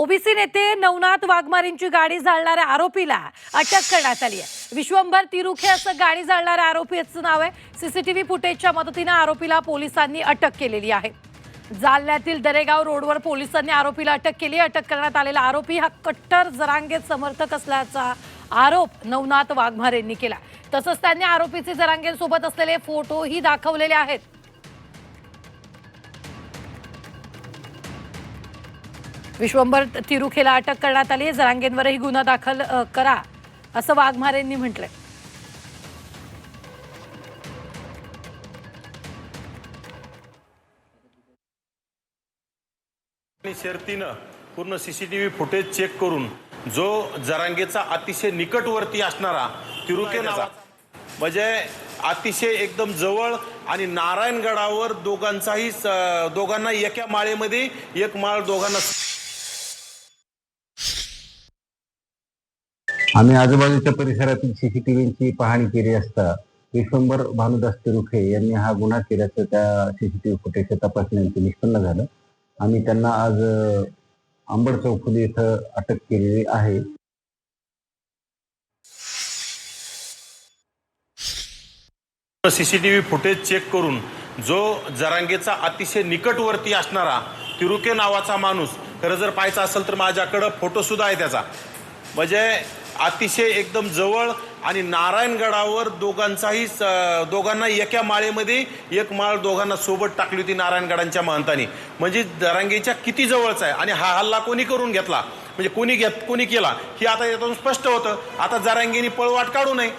OBC नेते नवनाथ वाघमारेंची गाडी जाळणाऱ्या आरोपीला अटक करण्यात आली आहे. विश्वंभर तिरुखे असं गाडी जाळणाऱ्या आरोपीचं नाव आहे. सीसीटीव्ही फुटेजच्या मदतीनं आरोपीला पोलिसांनी अटक केलेली आहे. जालन्यातील दरेगाव रोडवर पोलिसांनी आरोपीला अटक केली. अटक करण्यात आलेला आरोपी हा कट्टर जरांगेत समर्थक असल्याचा आरोप नवनाथ वाघमारेंनी केला. तसंच त्यांनी आरोपीचे जरांगेंसोबत असलेले फोटोही दाखवलेले आहेत. विश्वंभर तिरुखेला अटक करण्यात आली आहे. जरांगेंवरही गुन्हा दाखल करा असं वाघमारेंनी म्हटलंय. आणि शर्तीनं पूर्ण सीसीटीव्ही फुटेज चेक करून जो जरांगेचा अतिशय निकटवर्ती असणारा तिरुके नावाचा म्हणजे अतिशय एकदम जवळ आणि नारायणगडावर दोघांचाही स- दोघांना एका माळेमध्ये एक माळ दोघांना आम्ही आजूबाजूच्या परिसरातील सीसीटीव्हीची पाहणी केली असता विश्वंभर भानुदास तिरुखे यांनी हा गुन्हा केल्याचं त्या सीसीटीव्ही फुटेजच्या तपासणीनंतर निष्पन्न झालं. आम्ही त्यांना आज अंबड चौफुली इथं अटक केलेली आहे. सीसीटीव्ही फुटेज चेक करून जो जरांगेचा अतिशय निकटवर्ती असणारा तिरुके नावाचा माणूस खरं जर पाहायचा असेल तर माझ्याकडं फोटो सुद्धा आहे त्याचा. म्हणजे अतिशय एकदम जवळ आणि नारायणगडावर दोघांचाही दोघांना एका माळेमध्ये एक माळ दोघांना सोबत टाकली होती नारायणगडांच्या महंतानी. म्हणजे दरांगेच्या किती जवळचा आहे? आणि हा हल्ला कोणी करून घेतला? म्हणजे कोणी घेत कोणी केला? हे आता यातून स्पष्ट होतं. आता जरांगेनी पळवाट काढू नये.